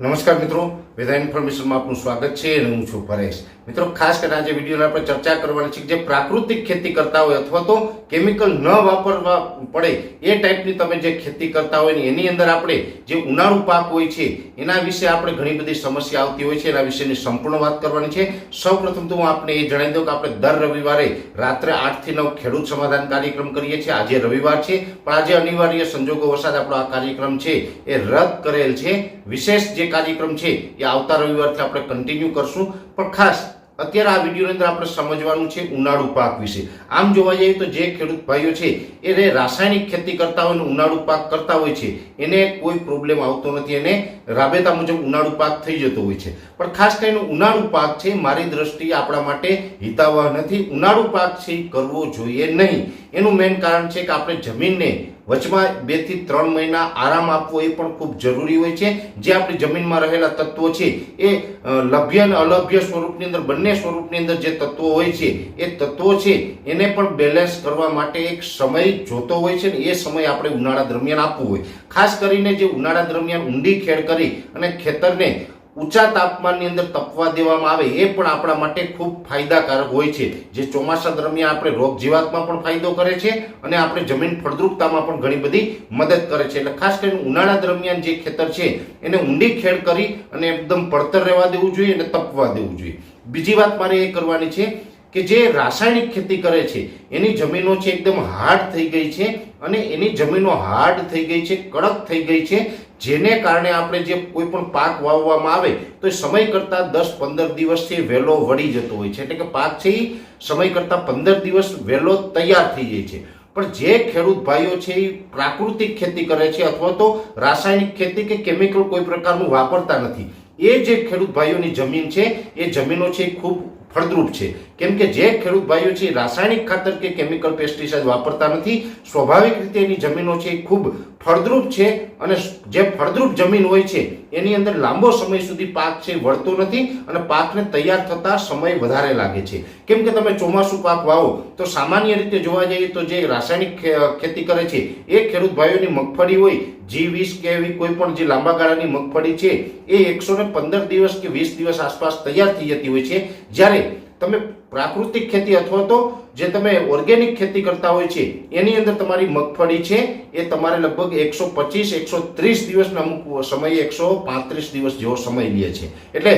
નમસ્કાર મિત્રો વેધા ઇન્ફોર્મેશનમાં આપનું સ્વાગત છે અને હું છું પરેશ. મિત્રો, ખાસ કરીને આજે વિડીયોમાં આપણે ચર્ચા કરવાની છે જે પ્રાકૃતિક ખેતી કરતા હોય અથવા તો કેમિકલ ન વાપરવા પડે એ ટાઈપની તમે જે ખેતી કરતા હોય ને એની અંદર આપણે જે ઉનાળુ પાક હોય છે, એના વિશે આપણે ઘણી બધી સમસ્યા આવતી હોય છે, એના વિશેની સંપૂર્ણ વાત કરવાની છે. સૌપ્રથમ તો હું આપને એ જણાવી દઉં કે આપણે દર રવિવારે રાત્રે આઠથી નવ ખેડૂત સમાધાન કાર્યક્રમ કરીએ છીએ. આજે રવિવાર છે, પણ આજે અનિવાર્ય સંજોગો વરસાદ આપણો આ કાર્યક્રમ છે, એ રદ કરેલ છે. વિશેષ જે કાર્યક્રમ છે એ આવતા રવિવારથી આપણે કન્ટિન્યુ કરશું. પણ ખાસ, અત્યારે આ વિડીયોની અંદર આપણે સમજવાનું છે ઉનાળુ પાક વિશે. આમ જોવા જઈએ તો જે ખેડૂત ભાઈઓ છે એ રાસાયણિક ખેતી કરતા હોય અને ઉનાળુ પાક કરતા હોય છે, એને કોઈ પ્રોબ્લેમ આવતો નથી એને રાબેતા મુજબ ઉનાળુ પાક થઈ જતો હોય છે. પણ ખાસ કરીને ઉનાળુ પાક છે, મારી દ્રષ્ટિએ આપણા માટે હિતાવહ નથી. ઉનાળુ પાક છે કરવો જોઈએ નહીં. એનું મેઇન કારણ છે કે આપણે જમીનને વચમાં બેથી ત્રણ મહિના આરામ આપવો એ પણ ખૂબ જરૂરી હોય છે. જે આપણી જમીનમાં રહેલા તત્વો છે, એ લભ્ય અને અલભ્ય સ્વરૂપની અંદર, બંને સ્વરૂપની અંદર જે તત્વો હોય છે, એ તત્વો છે, એને પણ બેલેન્સ કરવા માટે એક સમય જોતો હોય છે ને એ સમય આપણે ઉનાળા દરમિયાન આપવો હોય. ખાસ કરીને જે ઉનાળા દરમિયાન ઊંડી ખેડ કરી અને ખેતરને ઊંચા તાપમાનની અંદર તપવા દેવામાં આવે એ પણ આપણા માટે ખૂબ ફાયદાકારક હોય છે. જે ચોમાસા દરમિયાન આપણે રોગ જીવાતમાં પણ ફાયદો કરે છે અને આપણે જમીન ફળદ્રુપતામાં પણ ઘણી બધી મદદ કરે છે. એટલે ખાસ કરીને ઉનાળા દરમિયાન જે ખેતર છે, એને ઊંડી ખેડ કરી અને એકદમ પડતર રહેવા દેવું જોઈએ અને તપવા દેવું જોઈએ. બીજી વાત મારે એ કરવાની છે કે જે રાસાયણિક ખેતી કરે છે, એની જમીનો છે એકદમ હાર્ડ થઈ ગઈ છે અને એની જમીનો હાર્ડ થઈ ગઈ છે, કડક થઈ ગઈ છે જેને કારણે આપણે જે કોઈ પણ પાક વાવવામાં આવે, તો એ સમય કરતાં દસ પંદર દિવસથી વહેલો વળી જતો હોય છે. એટલે કે પાક છે એ સમય કરતાં પંદર દિવસ વહેલો તૈયાર થઈ જાય છે. પણ જે ખેડૂત ભાઈઓ છે એ પ્રાકૃતિક ખેતી કરે છે અથવા તો રાસાયણિક ખેતી કે કેમિકલ કોઈ પ્રકારનું વાપરતા નથી. એ જે ખેડૂત ભાઈઓની જમીન છે, એ જમીનો છે ખૂબ ફળદ્રુપ છે. કેમ કે જે ખેડૂત ભાઈઓ છે, રાસાયણિક ખાતર કે કેમિકલ પેસ્ટિસાઇડ વાપરતા નથી, સ્વાભાવિક રીતે એની જમીનો છે એ ખૂબ ફળદ્રુપ છે અને જે ફળદ્રુપ જમીન હોય છે, એની અંદર લાંબો સમય સુધી પાક છે વળતો નથી અને પાકને તૈયાર થતા સમય વધારે લાગે છે. કેમ કે તમે ચોમાસું પાક વાવો, તો સામાન્ય રીતે જોવા જઈએ તો જે રાસાયણિક ખેતી કરે છે, એ ખેડૂત ભાઈઓની મગફળી હોય, જી વીસ કે એવી કોઈ પણ જે લાંબા ગાળાની મગફળી છે, એ એકસો પંદર દિવસ કે વીસ દિવસ આસપાસ તૈયાર થઈ જતી હોય છે, જ્યારે તમે પ્રાકૃતિક ખેતી અથવા તો જે તમે ઓર્ગેનિક ખેતી કરતા હોય છે, એની અંદર તમારી મગફળી છે, એ તમારે લગભગ એકસો પચીસ, એકસો ત્રીસ દિવસના અમુક સમયે, એકસો પાંત્રીસ દિવસ જેવો સમય લે છે. એટલે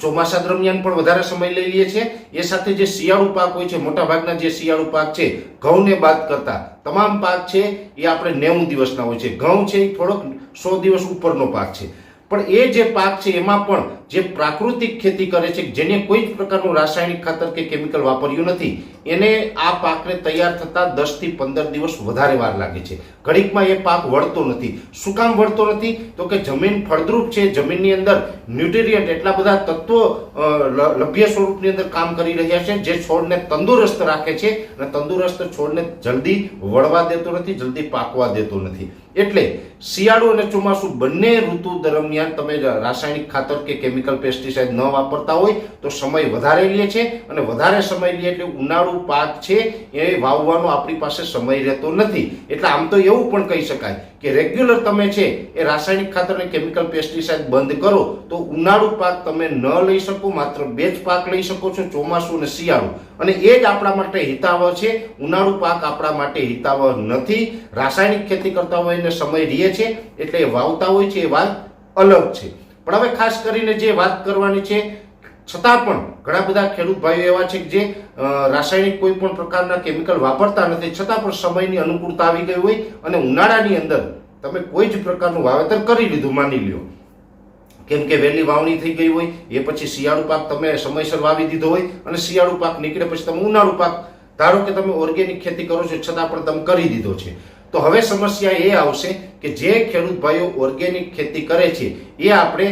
ચોમાસા દરમિયાન પણ વધારે સમય લઈ લે છે. એ સાથે જે શિયાળુ પાક હોય છે મોટા ભાગના જે શિયાળુ પાક છે, ઘઉંને બાદ કરતા તમામ પાક છે, એ આપણે નેવું દિવસના હોય છે. ઘઉં છે એ થોડોક સો દિવસ ઉપરનો પાક છે. પણ એ જે પાક છે, એમાં પણ જે પ્રાકૃતિક ખેતી કરે છે, જેને કોઈ જ પ્રકારનું રાસાયણિક ખાતર કે કેમિકલ વાપર્યું નથી, એને આ પાકને તૈયાર થતાં દસથી પંદર દિવસ વધારે વાર લાગે છે. ઘડીકમાં એ પાક વળતો નથી. શું કામ વળતો નથી? તો કે જમીન ફળદ્રુપ છે, જમીનની અંદર ન્યુટ્રિયન્ટ એટલા બધા તત્વો લભ્ય સ્વરૂપની અંદર કામ કરી રહ્યા છે, જે છોડને તંદુરસ્ત રાખે છે અને તંદુરસ્ત છોડને જલ્દી વળવા દેતો નથી, જલ્દી પાકવા દેતો નથી. એટલે શિયાળુ અને ચોમાસું બંને ઋતુ દરમિયાન તમે રાસાયણિક ખાતર કે કેમિકલ પેસ્ટિસાઇડ ન વાપરતા હોય તો સમય વધારે લે છે અને વધારે સમય લે એટલે ઉનાળુ પાક છે એ વાવવાનો આપણી પાસે સમય રહેતો નથી. એટલે આમ તો એવું પણ કહી શકાય કે રેગ્યુલર તમે છે એ રાસાયણિક ખાતર અને કેમિકલ પેસ્ટિસાઇડ બંધ કરો, તો ઉનાળુ પાક તમે ન લઈ શકો, માત્ર બે જ પાક લઈ શકો છો, ચોમાસું અને શિયાળું. અને એ જ આપણા માટે હિતાવહ છે, ઉનાળુ પાક આપણા માટે હિતાવહ નથી. રાસાયણિક ખેતી કરતા હોય એને સમય રહે છે, એટલે વાવતા હોય છે, એ વાત અલગ છે. પણ હવે ખાસ કરીને જે વાત કરવાની છે છતાં પણ ઘણા બધા ખેડૂત ભાઈઓ એવા છે કે જે રાસાયણિક કોઈ પણ પ્રકારના કેમિકલ વાપરતા નથી. છતાં પણ સમયની અનુકૂળતા આવી ગઈ હોય અને ઉનાળાની અંદર તમે કોઈ જ પ્રકારનું વાવેતર કરી લીધું, માની લ્યો. કેમ કે વહેલી વાવણી થઈ ગઈ હોય, એ પછી શિયાળુ પાક તમે સમયસર વાવી દીધો હોય અને શિયાળુ પાક નીકળે પછી તમે ઉનાળુ પાક, ધારો કે તમે ઓર્ગેનિક ખેતી કરો છો, છતાં પણ તમે કરી દીધો છે. તો હવે સમસ્યા એ આવશે કે જે ખેડૂત ભાઈઓ ઓર્ગેનિક ખેતી કરે છે, એ આપણે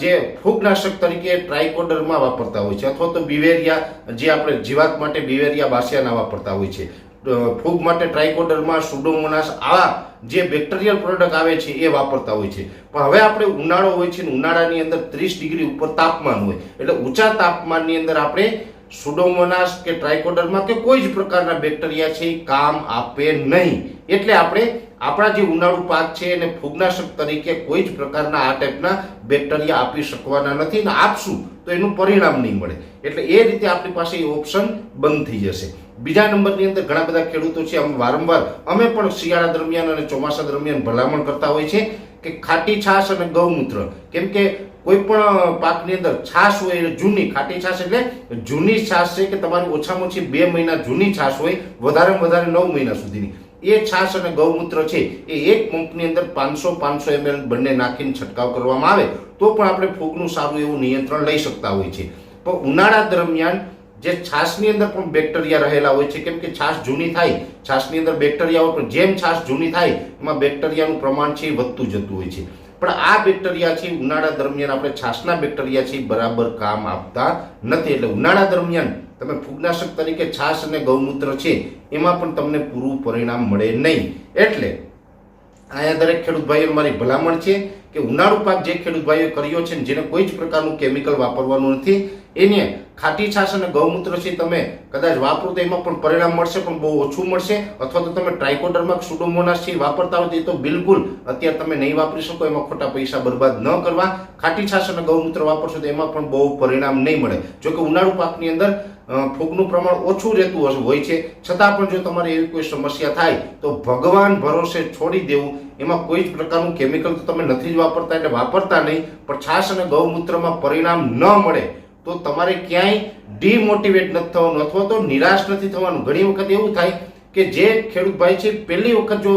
જે ફૂગનાશક તરીકે ટ્રાઇકોડરમાં વાપરતા હોય છે, અથવા તો બિવેરિયા, જે આપણે જીવાત માટે બિવેરિયા બાસિયાના વાપરતા હોય છે. ફૂગ માટે ટ્રાઇકોડરમાં સુડોમોનાસ આવા જે બેક્ટેરિયલ પ્રોડક્ટ આવે છે એ વાપરતા હોય છે. પણ હવે આપણે ઉનાળો હોય છે ઉનાળાની અંદર ત્રીસ ડિગ્રી ઉપર તાપમાન હોય. એટલે ઊંચા તાપમાનની અંદર આપણે સુડોમોનાસ કે ટ્રાઇકોડરમાં કે કોઈ જ પ્રકારના બેક્ટેરિયા છે એ કામ આપે નહીં. એટલે આપણે આપણા જે ઉનાળુ પાક છે એને ફૂગનાશક તરીકે કોઈ જ પ્રકારના આ ટાઈપના બેક્ટેરિયા આપી શકવાના નથી ને આપશું તો એનું પરિણામ નહીં મળે. એટલે એ રીતે આપણી પાસે એ ઓપ્શન બંધ થઈ જશે. બીજા નંબરની અંદર ઘણા બધા ખેડૂતો છે અમે વારંવાર અમે પણ શિયાળા દરમિયાન અને ચોમાસા દરમિયાન ભલામણ કરતા હોય છે કે ખાટી છાશ અને ગૌમૂત્ર. કેમ કે કોઈ પણ પાકની અંદર છાશ હોય એટલે જૂની, ખાટી છાશ એટલે જૂની છાશ છે કે તમારી ઓછામાં ઓછી બે મહિના જૂની છાશ હોય, વધારેમાં વધારે નવ મહિના સુધીની. એ છાશ અને ગૌમૂત્ર છે, એ એક પંપની અંદર પાંચસો પાંચસો એમએલ બંને નાખીને છંટકાવ કરવામાં આવે, તો પણ આપણે ફૂગનું સારું એવું નિયંત્રણ લઈ શકતા હોય છે. પણ ઉનાળા દરમિયાન જે છાશની અંદર પણ બેક્ટેરિયા રહેલા હોય છે, કેમ કે છાશ જૂની થાય, છાશની અંદર બેક્ટેરિયા હોય પણ, જેમ છાશ જૂની થાય, એમાં બેક્ટેરિયાનું પ્રમાણ છે એ વધતું જતું હોય છે. પણ આ બેક્ટેરિયા છે, ઉનાળા દરમિયાન આપણે છાશના બેક્ટેરિયા છે બરાબર કામ આપતા નથી. એટલે ઉનાળા દરમિયાન તમે ફૂગનાશક તરીકે છાશ અને ગૌમૂત્ર છે, એમાં પણ તમને પૂરું પરિણામ મળે નહીં. એટલે અહીંયા દરેક ખેડૂત ભાઈઓ, મારી ભલામણ છે કે ઉનાળુ પાક જે ખેડૂત ભાઈઓ કર્યો છે જેને કોઈ જ પ્રકારનું કેમિકલ વાપરવાનું નથી એને ખાટી છાશ અને ગૌમૂત્ર છે તમે કદાચ વાપરો તો એમાં પણ પરિણામ મળશે, પણ બહુ ઓછું મળશે. અથવા તો તમે ટ્રાઇકોડરમાં સુડોમોનાસ છે વાપરતા હોય તો બિલકુલ અત્યારે તમે નહીં વાપરી શકો, એમાં ખોટા પૈસા બરબાદ ન કરવા. ખાટી છાશ અને ગૌમૂત્ર વાપરશો તો એમાં પણ બહુ પરિણામ નહીં મળે. જો કે ઉનાળુ પાકની અંદર ફૂગનું પ્રમાણ ઓછું રહેતું હોય છે. છતાં પણ જો તમારે એવી કોઈ સમસ્યા થાય, તો ભગવાન ભરોસે છોડી દેવું. એમાં કોઈ જ પ્રકારનું કેમિકલ તો તમે નથી જ વાપરતા એટલે વાપરતા નહીં. પણ છાશ અને ગૌમૂત્રમાં પરિણામ ન મળે. તો તમારે ક્યાંય ડિમોટિવેટ નથી થવાનું અથવા તો નિરાશ નથી થવાનું. ઘણી વખત એવું થાય કે જે ખેડૂત ભાઈ છે, પહેલી વખત જો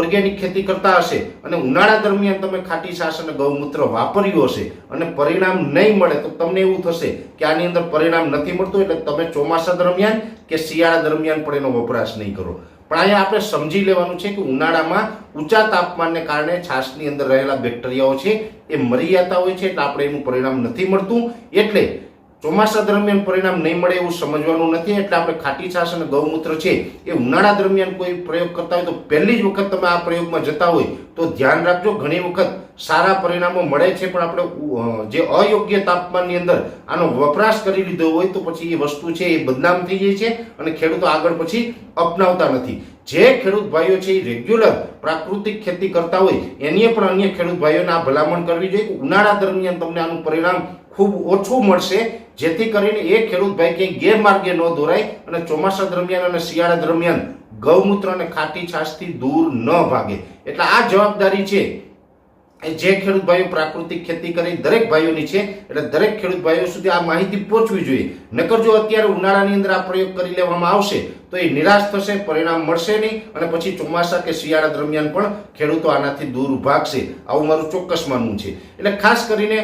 ઓર્ગેનિક ખેતી કરતા હશે અને ઉનાળા દરમિયાન તમે ખાટી છાશ અને ગૌમૂત્ર વાપર્યું હશે અને પરિણામ નહીં મળે, તો તમને એવું થશે કે આની અંદર પરિણામ નથી મળતું, એટલે તમે ચોમાસા દરમિયાન કે શિયાળા દરમિયાન પણ એનો વપરાશ નહીં કરો. પણ અહીંયા આપણે સમજી લેવાનું છે કે ઉનાળામાં ઊંચા તાપમાનને કારણે છાશની અંદર રહેલા બેક્ટેરિયાઓ છે એ મરી જતા હોય છે એટલે આપણે એનું પરિણામ નથી મળતું. એટલે ચોમાસા દરમિયાન પરિણામ નહીં મળે એવું સમજવાનું નથી. એટલે આપણે ખાટી છાશ અને ગૌમૂત્ર છે એ ઉનાળા દરમિયાન કોઈ પ્રયોગ કરતા હોય તો પહેલી જ વખત તમે આ પ્રયોગમાં જતા હોય તો ધ્યાન રાખજો. ઘણી વખત સારા પરિણામો મળે છે, પણ આપણે જે અયોગ્ય તાપમાનની અંદર આનો વપરાશ કરી લીધો હોય તો પછી એ વસ્તુ છે એ બદનામ થઈ જાય છે અને ખેડૂતો આગળ પછી અપનાવતા નથી. જે ખેડૂત ભાઈઓ છે એ રેગ્યુલર પ્રાકૃતિક ખેતી કરતા હોય, એની પણ અન્ય ખેડૂત ભાઈઓને આ ભલામણ કરવી જોઈએ ઉનાળા દરમિયાન તમને આનું પરિણામ ખૂબ ઓછું મળશે, જેથી કરીને એ ખેડૂત ભાઈ ક્યાંય ગેરમાર્ગે ન દોરાય અને ચોમાસા દરમિયાન અને શિયાળા દરમિયાન ગૌમૂત્ર અને ખાટી છાશથી દૂર ન ભાગે. એટલે આ જવાબદારી છે જે ખેડૂત ભાઈઓ પ્રાકૃતિક ખેતી કરી દરેક ભાઈઓની છે. એટલે દરેક ખેડૂત ભાઈઓ સુધી આ માહિતી પહોંચવી જોઈએ. નકર જો અત્યારે ઉનાળાની અંદર આ પ્રયોગ કરી લેવામાં આવશે, તો એ નિરાશ થશે, પરિણામ મળશે નહીં અને પછી ચોમાસા કે શિયાળા દરમિયાન પણ ખેડૂતો આનાથી દૂર ભાગશે આવું મારું ચોક્કસ માનવું છે. એટલે ખાસ કરીને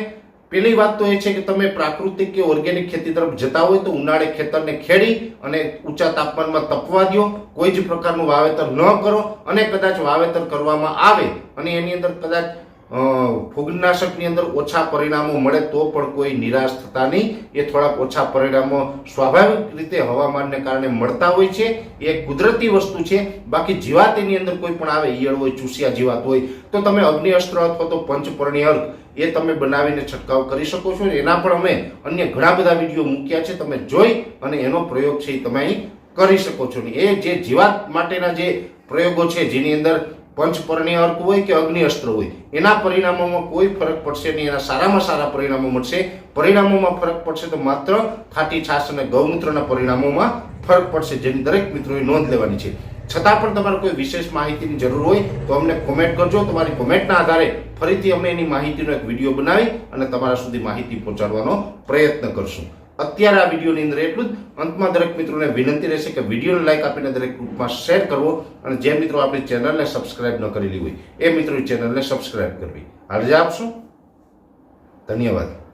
પેલી વાત તો એ છે કે તમે પ્રાકૃતિક કે ઓર્ગેનિક ખેતી તરફ જતા હોય તો ઉનાળે ખેતરને ખેડી અને ઊંચા તાપમાનમાં તપવા દો. કોઈ જ પ્રકારનું વાવેતર ન કરો અને કદાચ વાવેતર કરવામાં આવે અને એની અંદર કદાચ ફૂગનાશકની અંદર ઓછા પરિણામો મળે તો પણ કોઈ નિરાશ થતા નહીં. એ થોડાક ઓછા પરિણામો સ્વાભાવિક રીતે હવામાનને કારણે મળતા હોય છે. એ કુદરતી વસ્તુ છે. બાકી જીવાત એની અંદર કોઈ પણ આવે, ઈયળ હોય, ચૂસિયા જીવાત હોય, તો તમે અગ્નિ અસ્ત્ર અથવા તો પંચપર્ણી અર્ક એ તમે બનાવીને છંટકાવ કરી શકો છો. એના પણ અમે અન્ય ઘણા બધા વીડિયો મૂક્યા છે. તમે જોઈ અને એનો પ્રયોગ છે એ તમે અહીં કરી શકો છો. ને એ જે જીવાત માટેના જે પ્રયોગો છે, જેની અંદર પંચપર્ણી અર્ક હોય કે અગ્નિ અસ્ત્ર હોય, એના પરિણામોમાં કોઈ ફરક પડશે નહીં, એના સારામાં સારા પરિણામો મળશે. પરિણામોમાં ફરક પડશે તો માત્ર ખાટી છાશ અને ગૌમૂત્રના પરિણામોમાં ફરક પડશે, જેની દરેક મિત્રોએ નોંધ લેવાની છે. છતાં પણ તમારે કોઈ વિશેષ માહિતીની જરૂર હોય તો અમને કોમેન્ટ કરજો. તમારી કોમેન્ટના આધારે ફરીથી અમે એની માહિતીનો એક વીડિયો બનાવી અને તમારા સુધી માહિતી પહોંચાડવાનો પ્રયત્ન કરશું. અત્યારે આ વિડીયોની અંદર એટલું જ. અંતમાં દરેક મિત્રોને વિનંતી રહેશે કે વિડીયોને લાઈક આપીને દરેક ગ્રુપમાં શેર કરવો અને જે મિત્રો આપણી ચેનલને સબસ્ક્રાઇબ ન કરેલી હોય, એ મિત્રો ચેનલને સબસ્ક્રાઇબ કરવી. હાલ આપશું? ધન્યવાદ.